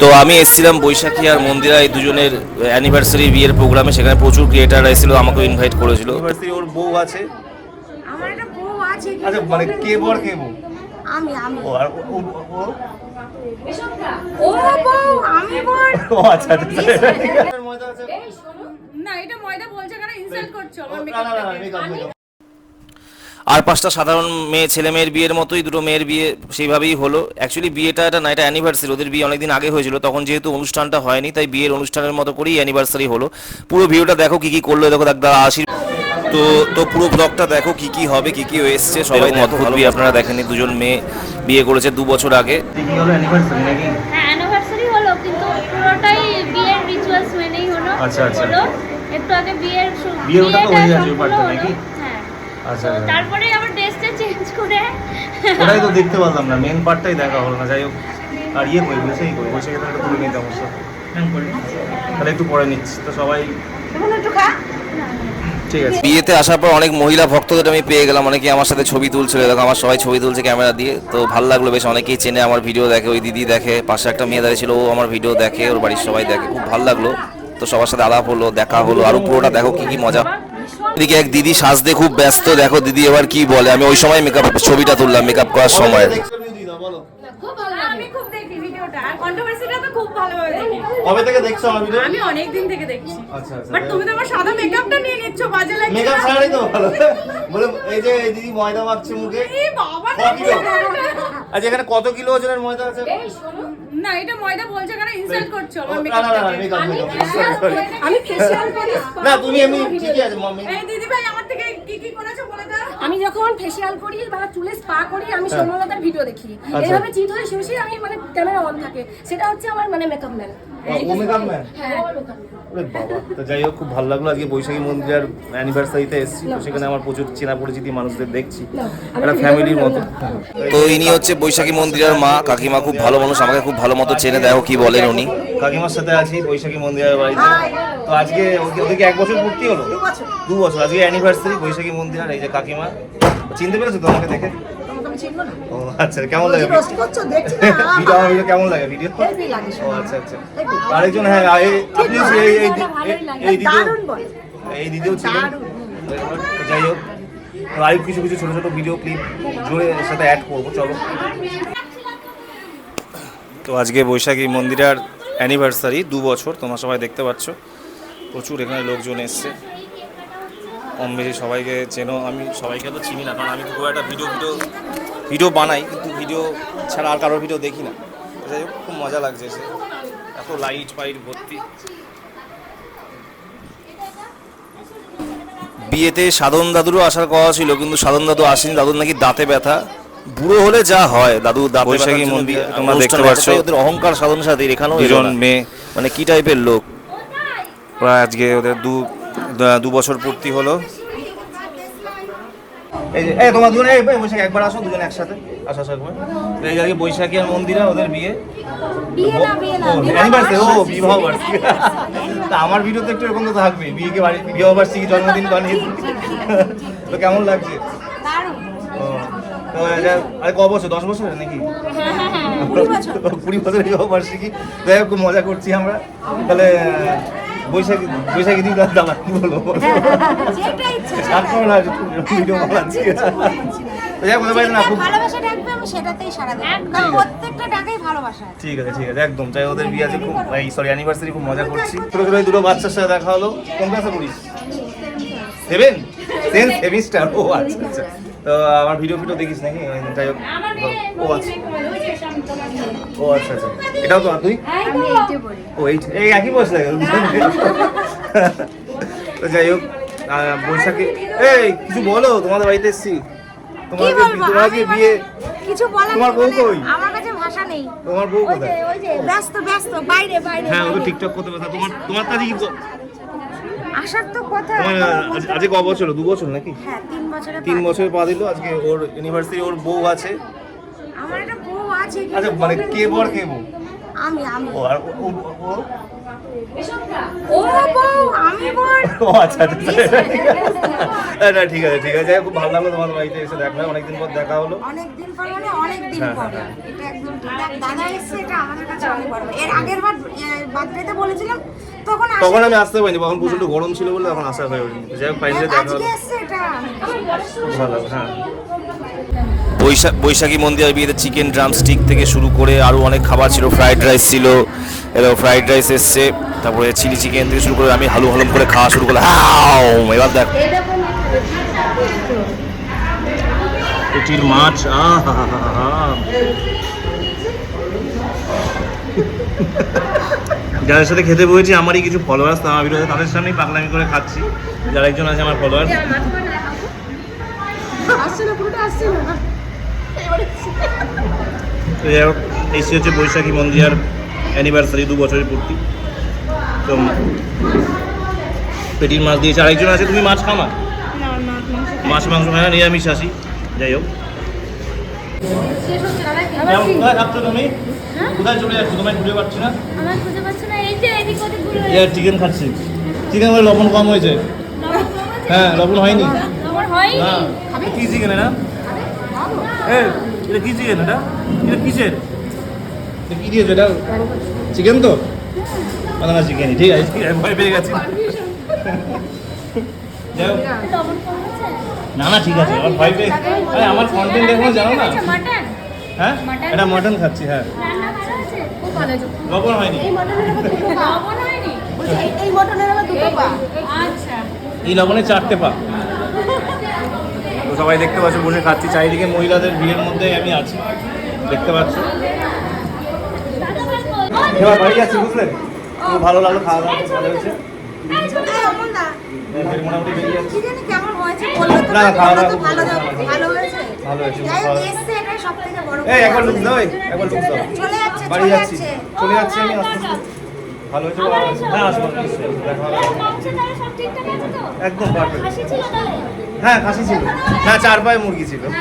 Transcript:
তো আমি এসেছিলাম বৈশাখী আর মন্দিরা এই দুজনের অ্যানিভার্সারি বিয়ের প্রোগ্রামে সেখানে প্রচুর ক্রিয়েটাররা এসেছিল আমাকেও ইনভাইট করেছিল। ওর বউ আছে? আমার একটা বউ আছে। আচ্ছা মানে কে বর কে বউ? আমি আমি। ও আর ও- ও- ও- ও বউ আমি বল ও আচ্ছা আচ্ছা আছে না এটা ময়দা বলছে কেন ইনসাল্ট করছ। আমার মেকআপ। আর পাঁচটা সাধারণ মেয়ে ছেলে মেয়ের বিয়ের মতোই দুটো মেয়ের বিয়ে সেইভাবেই হলো। অ্যাকচুয়ালি বিয়েটা এটা না এটা অ্যানিভার্সারি ওদের বিয়ে অনেকদিন আগে হয়েছিল তখন যেহেতু অনুষ্ঠানটা হয়নি তাই বিয়ের অনুষ্ঠানের মতো করেই অ্যানিভার্সারি হলো। পুরো ভিডিওটা দেখো কি কি করল দেখো দাদা আশির তো তো পুরো ব্লগটা দেখো কি কি হবে কি কি এসছে সবাই অদ্ভুত বিয়ে আপনারা দেখেনি দুজন মেয়ে বিয়ে করেছে দু বছর আগে। কি হলো অ্যানিভার্সারি নাকি? হ্যাঁ অ্যানিভার্সারি হলো কিন্তু পুরোটাই বিয়ের রিচুয়ালস মেনেই হলো আচ্ছা, আচ্ছা। একটু আগে বিয়ের ওটা তো বিয়েটা হয়ে গেছে, পার্টটা নাকি? আচ্ছা। তারপরে আবার ড্রেসটা চেঞ্জ করে। ওটাই তো দেখতে পারলাম না মেন পার্টটাই দেখা হলো না যাই হোক। আর ইয়ে করি বসেই করি বসে গেলে একটা তুলে নিতে অবশ্য। তাহলে একটু পরে নিচ্ছি তো সবাই ঠিক আছে। বিয়েতে আসার পর অনেক মহিলা ভক্তদের আমি পেয়ে গেলাম অনেকে আমার সাথে ছবি তুলছিল। দেখো আমার সবাই ছবি তুলছে ক্যামেরা দিয়ে তো ভালো লাগল বেশ। অনেকেই চেনে আমার ভিডিও দেখে ওই দিদি দেখে পাশে একটা মেয়ে দাঁড়িয়ে ছিল ও আমার ভিডিও দেখে ওর বাড়ির সবাই দেখে খুব ভালো লাগল। তো সবার সাথে আলাপ হলো দেখা হলো আরও পুরোটা দেখো কি কি মজা। এদিকে এক দিদি সাজতে খুব ব্যস্ত। দেখো দিদি এবার কি বলে? আমি ওই সময় মেকআপ ছবিটা তুললাম মেকআপ করার সময়। আমি খুব দেখি ভিডিওটা আর কন্ট্রোভার্সিটা তো খুব ভালোভাবে দেখি কবে থেকে দেখছ আমার আমি অনেক দিন থেকে দেখছি। আচ্ছা আচ্ছা। বাট তুমি তো আমার সাদা মেকআপটা নিয়ে নিচ্ছ বাজে লাগছে মেকআপ ছাড়াই তো ভালো। বলে এই যে এই দিদি ময়দা মাখছে মুখে। বাবা? আচ্ছা এখানে কত কিলো ওজনের ময়দা আছে? না এটা ময়দা বলছে কেন ইনসাল্ট করছ আমার মেকআপ আমি করি না তুমি ঠিকই আছে মাম্মি। এই দিদি ভাই আমার থেকে কি কি করেছ বলে দাও। আমি যখন ফেসিয়াল করি বা চুলে স্পা করি আমি সৌম্যলতার ভিডিও দেখি। এইভাবে চিত হয়ে শেষে আমি মানে ক্যামেরা অন থাকে। সেটা হচ্ছে আমার মানে মেকআপ ম্যান ও মেকআপ ম্যান হ্যাঁ বাবা তো যাই হোক খুব ভালো লাগল। আজকে বৈশাখী মন্দিরের অ্যানিভার্সারিতে এসেছি সেখানে আমার প্রচুর চেনা পরিচিতি মানুষদের দেখছি। একটা ফ্যামিলির মতো। তো ইনি হচ্ছে বৈশাখী মন্দিরের মা কাকিমা খুব ভালো মানুষ আমাকে খুব ভালো মতো চেনে দেখো কি বলেন উনি। কাকিমার সাথে আছি বৈশাখী মন্দিরের বাড়িতে। তো আজকে ওদের ওদেরকে এক বছর পূর্তি হলো? দু বছর। আজকে অ্যানিভার্সারি বৈশাখী মন্দির আর এই যে কাকিমা। চিনতে পেরেছ তোমাকে দেখে? ও আচ্ছা কেমন লাগে? ভিডিও আমার ভিডিও কেমন লাগে? ভিডিও? ও আচ্ছা আচ্ছা। আরেকজন হ্যাঁ এই- এই এই এই দিদিও এই দিদিও যাই হোক। আর কিছু কিছু ছোট ছোট ভিডিও ক্লিপ জুড়ে সাথে অ্যাড করব, চলো। তো আজকে বৈশাখী মন্দিরের অ্যানিভার্সারি দু বছর, তোমরা সবাই দেখতে পাচ্ছ। প্রচুর এখানে লোকজন এসছে। কম বেশি সবাইকে চেনো, আমি সবাইকে তো চিনি না, কারণ আমি খুব একটা ভিডিও ভিডিও ভিডিও বানাই, কিন্তু ভিডিও ছাড়া আর কারোর ভিডিও দেখি না। যাই হোক, খুব মজা লাগছে এত লাইট ফাইট ভর্তি। বিয়েতে সাধন দাদুরও আসার কথা ছিল কিন্তু সাধন দাদু আসেনি। দাদুর নাকি দাঁতে ব্যথা। বুড়ো হলে যা হয় দাদু দাঁতে বৈশাখী মন্দির তোমরা দেখতে পাচ্ছ। ওদের অহংকার সাধন সাথে এখানেও দুজন মেয়ে। মানে কি টাইপের লোক? প্রায় আজকে ওদের দু দু বছর পূর্তি হলো। এই যে এই তোমার দুজনে বৈশাখী একবার আসো দুজন একসাথে। আসো আসো তো এই যে বৈশাখী আর মন্দিরা ওদের বিয়ে। ও, বিবাহ বার্ষিকী। তা আমার ভিডিও তো একটু এরকম তো থাকবে বিয়েকে বাড়ি বিবাহ বার্ষিকী জন্মদিন বানিয়ে তো কেমন লাগছে? ও, তো এটা আরে ক বছর দশ বছর নাকি? কুড়ি বছর বিবাহ বার্ষিকী। যাই হোক খুব মজা করছি আমরা। তাহলে বৈশাখী বৈশাখী দিন দাদা কি বলব? যেটা ইচ্ছা তারপর না ভিডিও বানাচ্ছি ভালোবাসা আছে। ঠিক আছে ঠিক আছে একদম। চাই ওদের বিয়ে আছে খুব এই সরি অ্যানিভার্সারি খুব মজা করছি। ছোটো ছোটো দুটো বাচ্চার সাথে দেখা হলো। কোন ক্লাসে পড়িস? সেভেন সেভেন সেমিস্টার ও আচ্ছা আচ্ছা। তো আমার ভিডিও ভিডিও দেখিস নাকি? যাই হোক ও আচ্ছা ও আচ্ছা আচ্ছা। এটাও তো তুই ও এই এই একই বয়স লাগে তো যাই হোক বৈশাখী এই কিছু বলো তোমাদের বাড়িতে এসছি। তোমাদের তোমার আমি মানে বিয়ে কিছু বলার তোমার বউ মানে কই? আমার কাছে ভাষা নেই। তোমার বউ কোথায়? ওই যে ব্যস্ত ব্যস্ত বাইরে বাইরে হ্যাঁ ও তো। টিকটক করতে পারে তোমার তোমার কাছে কি আসার তো কথা আজকে ক বছর? দু বছর নাকি? হ্যাঁ তিন তিন বছর পা দিল আজকে ওর ইউনিভার্সিটি ওর বউ আছে আমার একটা বউ আছে আচ্ছা মানে কে বর কে বউ? আমি আমি। ও আর ও- ও- ও- ও বউ আমি বল ও আচ্ছা আচ্ছা ঠিক না, ঠিক আছে ঠিক আছে। যাই হোক, খুব ভালো লাগল তোমার বাড়িতে এসে দেখা অনেকদিন পর দেখা হলো। অনেকদিন পর মানে অনেকদিন হ্যাঁ, পর। হ্যাঁ, এটা একদম দাদা এসছে এটা আমাদের কাছে অনেক বড়। এর আগের বার বার্থডেতে বলেছিলাম তখন তখন আমি আসতে পারিনি। তখন প্রচণ্ড গরম ছিল বলে তখন আসা হয়ে ওঠেনি যাই হোক ফাইনালি দেখা হলো। ভালো হ্যাঁ। বৈশাখ বৈশাখী মন্দিরের বিয়েতে চিকেন ড্রাম স্টিক থেকে শুরু করে আরও অনেক খাবার ছিল ফ্রাইড রাইস ছিল এবার ফ্রাইড রাইস এসছে তারপরে চিলি চিকেন থেকে শুরু করে আমি হালু হালুম করে খাওয়া শুরু করলাম। হাও এবার দেখ। পেটির মাছ যাদের সাথে খেতে বসেছি আমারই কিছু ফলোয়ার্স আমার বিরুদ্ধে তাদের সামনেই পাগলামি করে খাচ্ছি। যারা একজন আছে আমার ফলোয়ার্স আসছে না পুরোটা আসছে না। তো যাই হোক এসে হচ্ছে বৈশাখী মন্দির অ্যানিভার্সারি দু বছরের পূর্তি। তো পেটির মাছ দিয়েছে আরেকজন আছে তুমি মাছ না মাছ মাংস খায় না নিরামিষ আসি। যাই হোক। কোথায় তুমি? কোথায় চলে যাচ্ছ? তোমায় খুঁজে পাচ্ছি না। চিকেন খাচ্ছি। চিকেন বলে লবণ কম হয়েছে। হ্যাঁ লবণ হয়নি? না। কি চিকেন এটা কি চিকেন এটা? এটা কিসের? এটা কি দিয়েছে এটা? চিকেন তো? না না চিকেনই ঠিক আছে। ঠিক ভয় পেয়ে গেছি। না না ঠিক আছে আমার ভয় পেয়ে আরে আমার কন্টেন্ট এখনও জানো না? হ্যাঁ? এটা মটন খাচ্ছি হ্যাঁ। রান্না ভালো আছে খুব ভালো হয়েছে। লবণ হয়নি। এই মটনের আবার দুটো পা। আচ্ছা এই লবণে চারটে পা। সবাই দেখতে পাচ্ছ বসে খাচ্ছি। চারিদিকে মহিলাদের ভিড়ের মধ্যে আমি আছি। দেখতে পাচ্ছ? এবার বাড়ি যাচ্ছি বুঝলেন খুব ভালো লাগল খাওয়া দাওয়া ভালো হয়েছে। এই অমলদা এবার মোটামুটি বেরিয়ে যাচ্ছি। কি জানি কেমন হয়েছে বলল তো না, খাওয়া বলল দাওয়া তো খুব ভালো ভালো ভালো হয়েছে। ভালো হয়েছে, যাই ভালো। হোক এসছে এটাই সব থেকে বড় এই একবার কথা। লুক দাও এই, একবার লুক দাও। চলে বাড়ি যাচ্ছি। চলে যাচ্ছি আমি আস্তে আস্তে ভালো হয়েছে হ্যাঁ আসব। দেখা হবে। মাংসের তাহলে সব ঠিকঠাক আছে তো? একদম পারফেক্ট হাসি ছিল তাহলে? হ্যাঁ খাসি ছিল। হ্যাঁ চার পায়ে মুরগি ছিল।